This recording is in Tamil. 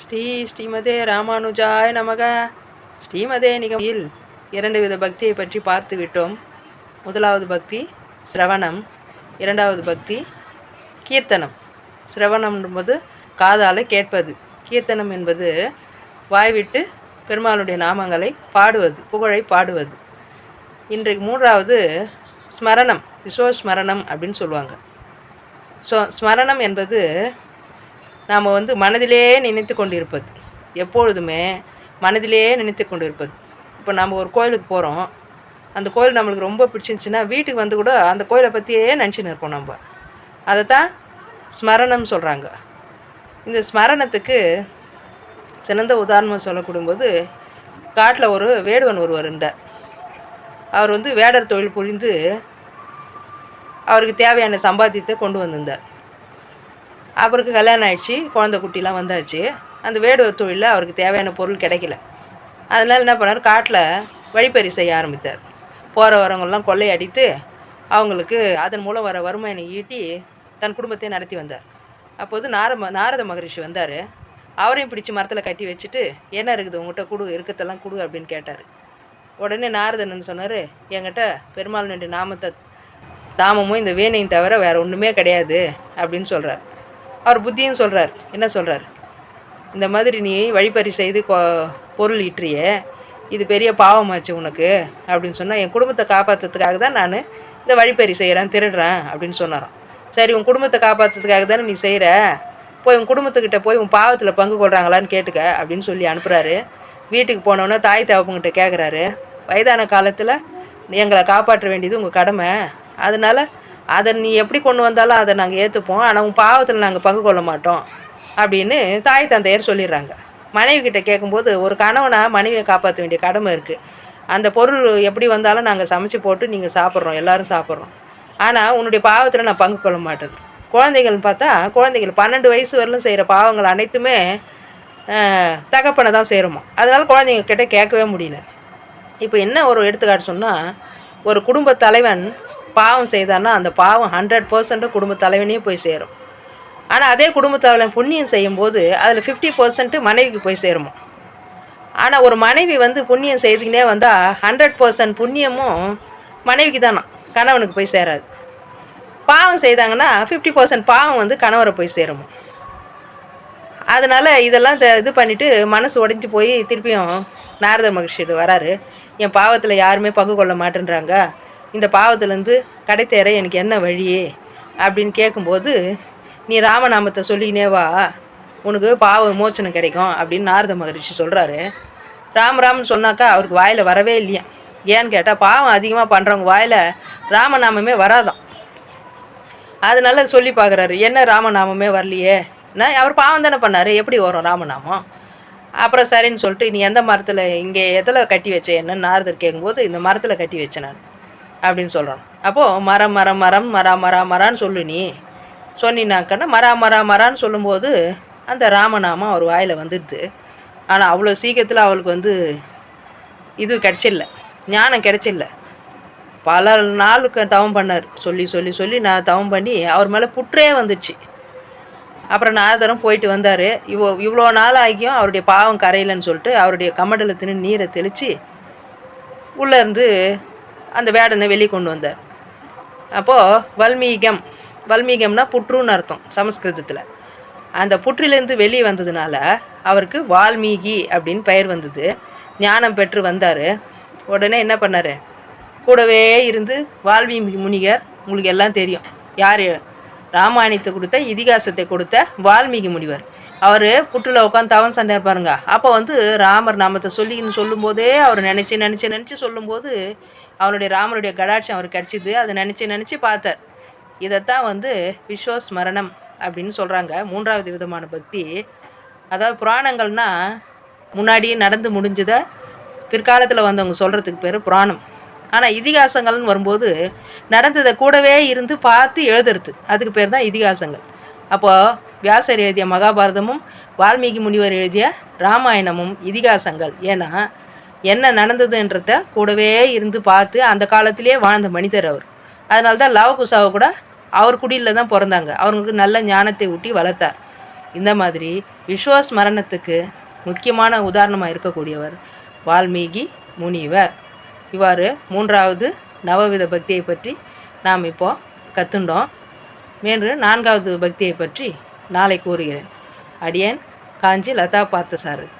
ஸ்ரீ ஸ்ரீமதே ராமானுஜாய நமக. ஸ்ரீமதே நிகமில் இரண்டு வித பக்தியை பற்றி பார்த்து விட்டோம். முதலாவது பக்தி சிரவணம். இரண்டாவது பக்தி கீர்த்தனம். சிரவணம் என்பது காதால் கேட்பது. கீர்த்தனம் என்பது வாய்விட்டு பெருமாளுடைய நாமங்களை பாடுவது புகழை பாடுவது. இன்றைக்கு மூன்றாவது ஸ்மரணம் விஸ்வஸ்மரணம் அப்படின்னு சொல்லுவாங்க. ஸோ ஸ்மரணம் என்பது நாம் வந்து மனதிலே நினைத்து கொண்டிருப்பது. எப்பொழுதுமே மனதிலே நினைத்து கொண்டிருப்பது. இப்போ நம்ம ஒரு கோயிலுக்கு போகிறோம் அந்த கோயில் நம்மளுக்கு ரொம்ப பிடிச்சிருந்துச்சின்னா வீட்டுக்கு வந்து கூட அந்த கோயிலை பற்றியே நினச்சின்னு இருப்போம் நம்ம. அதை தான் ஸ்மரணம் சொல்கிறாங்க இந்த ஸ்மரணத்துக்கு சிறந்த உதாரணம் சொல்லக்கூடும்போது காட்டில் ஒரு வேடுவன் ஒருவர் இருந்தார். அவர் வந்து வேடர் தொழில் புரிந்து அவருக்கு தேவையான சம்பாத்தியத்தை கொண்டு வந்திருந்தார். அவருக்கு கல்யாணம் ஆயிடுச்சு குழந்தை குட்டிலாம் வந்தாச்சு. அந்த வேடுவ தொழிலில் அவருக்கு தேவையான பொருள் கிடைக்கல. அதனால் என்ன பண்ணார்? காட்டில் வழிப்பறி செய்ய ஆரம்பித்தார். போகிற வரவங்கெல்லாம் கொள்ளையடித்து அவங்களுக்கு அதன் மூலம் வர வருமானம் ஈட்டி தன் குடும்பத்தை நடத்தி வந்தார். அப்போது நாரம நாரத மகரிஷி வந்தார். அவரையும் பிடிச்சி மரத்தில் கட்டி வச்சுட்டு என்ன இருக்குது? உங்கள்கிட்ட கொடு இருக்கத்தெல்லாம் கொடு அப்படின்னு கேட்டார். உடனே நாரதன் சொன்னார் என்கிட்ட பெருமாள் நின்று நாமத்தை தாமமும் இந்த வேணையும் தவிர வேறு ஒன்றுமே கிடையாது அப்படின்னு சொல்கிறார் அவர் புத்தியும் சொல்கிறார் என்ன சொல்கிறார் இந்த மாதிரி நீ வழிப்பறி செய்து கொ பொருள் ஈற்றியே இது பெரிய பாவமாச்சு உனக்கு அப்படின்னு சொன்னால் என் குடும்பத்தை காப்பாற்றுறதுக்காக தான் நான் இந்த வழிப்பறி செய்கிறேன் திருடுறேன் அப்படின்னு சொன்னாராம். சரி உன் குடும்பத்தை காப்பாற்றுறதுக்காக தானே நீ செய்கிற போய் உன் குடும்பத்துக்கிட்ட போய் உன் பாவத்தில் பங்கு கொள்கிறாங்களான்னு கேட்டுக்க அப்படின்னு சொல்லி அனுப்புகிறாரு வீட்டுக்கு போனோன்னே தாய் தகப்பங்கிட்ட கேட்குறாரு வயதான காலத்தில் எங்களை காப்பாற்ற வேண்டியது உங்கள் கடமை. அதனால் அதை நீ எப்படி கொண்டு வந்தாலும் அதை நாங்கள் ஏற்றுப்போம் ஆனால் உன் பாவத்தில் நாங்கள் பங்கு கொள்ள மாட்டோம். அப்படின்னு தாய் தந்தையர் சொல்லிடுறாங்க. மனைவி கிட்ட கேட்கும்போது ஒரு கணவனாக மனைவியை காப்பாற்ற வேண்டிய கடமை இருக்குது அந்த பொருள் எப்படி வந்தாலும் நாங்கள் சமைச்சு போட்டு நீங்கள் சாப்பிட்றோம். எல்லோரும் சாப்பிட்றோம். ஆனால் உன்னுடைய பாவத்தில் நான் பங்கு கொள்ள மாட்டேன். குழந்தைகள்னு பார்த்தா குழந்தைகள் பன்னெண்டு வயசு வரலும் செய்கிற பாவங்கள் அனைத்துமே தகப்பனை தான் சேருமா. அதனால் குழந்தைங்க கிட்டே கேட்கவே முடியல. இப்போ என்ன ஒரு எடுத்துக்காட்டு சொன்னால் ஒரு குடும்ப தலைவன் பாவம் செய்தான்னா அந்த பாவம் ஹண்ட்ரட் பர்சன்ட்டு குடும்ப தலைவனையும் போய் சேரும். ஆனால் அதே குடும்ப தலைவன் புண்ணியம் செய்யும்போது அதில் ஃபிஃப்டி பர்சன்ட்டு மனைவிக்கு போய் சேருமோ? ஆனால் ஒரு மனைவி வந்து புண்ணியம் செய்துக்கினே வந்தால் ஹண்ட்ரட் பர்சன்ட் புண்ணியமும் மனைவிக்கு தானா? கணவனுக்கு போய் சேராது. பாவம் செய்தாங்கன்னா ஃபிஃப்டி பர்சன்ட் பாவம் வந்து கணவரை போய் சேருமோ? அதனால் இதெல்லாம் த- இது பண்ணிவிட்டு மனசு உடஞ்சி போய் திருப்பியும் நாரத மகிழ்ச்சிட்டு வராரு. என் பாவத்தில் யாருமே பங்கு கொள்ள மாட்டேன்றாங்க. இந்த பாவத்திலேருந்து கடை தேர எனக்கு என்ன வழி அப்படின்னு கேட்கும்போது நீ ராமநாமத்தை சொல்லிக்கினே வா. உனக்கு பாவ விமோச்சனம் கிடைக்கும் அப்படின்னு நாரத மகரிஷி சொல்கிறாரு ராமராம்னு சொன்னாக்கா அவருக்கு வாயில் வரவே இல்லையா? ஏன்னு கேட்டால் பாவம் அதிகமாக பண்ணுறவங்க வாயில் ராமநாமமே வராதான் அதனால சொல்லி பார்க்குறாரு என்ன ராமநாமமே வரலையே? நான் அவர் பாவம் தானே பண்ணார்? எப்படி வரும் ராமநாமம்? அப்புறம் சரின்னு சொல்லிட்டு நீ எந்த மரத்தில் இங்கே எதில் கட்டி வச்ச? என்னன்னு நாரதர் கேட்கும்போது இந்த மரத்தில் கட்டி வச்சேன் நான். அப்படின்னு சொல்கிறான் அப்போது மரம் மரம் மரம் மரா மரா மரான்னு சொல்லு நீ. சொன்னினாக்கன்னா மரா மரா மரான்னு சொல்லும்போது அந்த ராமநாமம் அவர் வாயில் வந்துடுது. ஆனால் அவ்வளோ சீக்கிரத்தில் அவளுக்கு வந்து இது கிடச்சில்ல. ஞானம் கிடச்சில்ல. பல நாளுக்கு தவம் பண்ணார். சொல்லி சொல்லி சொல்லி நான் தவம் பண்ணி அவர் மேலே புற்றே வந்துடுச்சு அப்புறம் நாரதரும் போயிட்டு வந்தார். இவ்வளோ இவ்வளோ நாள் ஆகியும் அவருடைய பாவம் கரையிலன்னு சொல்லிட்டு அவருடைய கமண்டலத்தின் நீரை தெளித்து உள்ளேருந்து அந்த வேடனை வெளியே கொண்டு வந்தார். அப்போது வல்மீகம் வல்மீகம்னா புற்றுன்னு அர்த்தம் சமஸ்கிருதத்தில். அந்த புற்றிலேருந்து வெளியே வந்ததுனால அவருக்கு வால்மீகி அப்படின்னு பெயர் வந்தது. ஞானம் பெற்று வந்தார். உடனே என்ன பண்ணார்? கூடவே இருந்து வால்மீகி முனிகர் உங்களுக்கு எல்லாம் தெரியும். யார்? ராமாயணத்தை கொடுத்த இதிகாசத்தை கொடுத்த வால்மீகி முனிவர். அவர் புற்றில் உட்காந்து தவன் சண்டை பாருங்க அப்போ வந்து ராமர் நாமத்தை சொல்லின்னு சொல்லும்போதே அவர் நினச்சி நினச்சி நினச்சி சொல்லும்போது அவருடைய ராமருடைய கடாட்சம் அவர் கிடச்சிது. அதை நினச்சி நினச்சி பார்த்தார். இதைத்தான் வந்து விஸ்வஸ்மரணம் அப்படின்னு சொல்கிறாங்க மூன்றாவது விதமான பக்தி. அதாவது புராணங்கள்னா முன்னாடியே நடந்து முடிஞ்சதை பிற்காலத்தில் வந்தவங்க சொல்கிறதுக்கு பேர் புராணம். ஆனால் இதிகாசங்கள்னு வரும்போது நடந்ததை கூடவே இருந்து பார்த்து எழுதுறது. அதுக்கு பேர் தான் இதிகாசங்கள். அப்போது வியாசர் எழுதிய மகாபாரதமும் வால்மீகி முனிவர் எழுதிய ராமாயணமும் இதிகாசங்கள். ஏன்னா என்ன நடந்ததுன்றத கூடவே இருந்து பார்த்து அந்த காலத்திலே வாழ்ந்த மனிதர் அவர். அதனால தான் லவகுசாவை கூட அவர் குடியில் தான் பிறந்தாங்க. அவங்களுக்கு நல்ல ஞானத்தை ஊட்டி வளர்த்தார். இந்த மாதிரி விஸ்வஸ்மரணத்துக்கு முக்கியமான உதாரணமாக இருக்கக்கூடியவர் வால்மீகி முனிவர். இவ்வாறு மூன்றாவது நவவித பக்தியை பற்றி நாம் இப்போ கற்றுண்டோம் மேன்று நான்காவது பக்தியை பற்றி நாளை கூறுகிறேன். அடியேன் காஞ்சி லதா பார்த்தசாரதி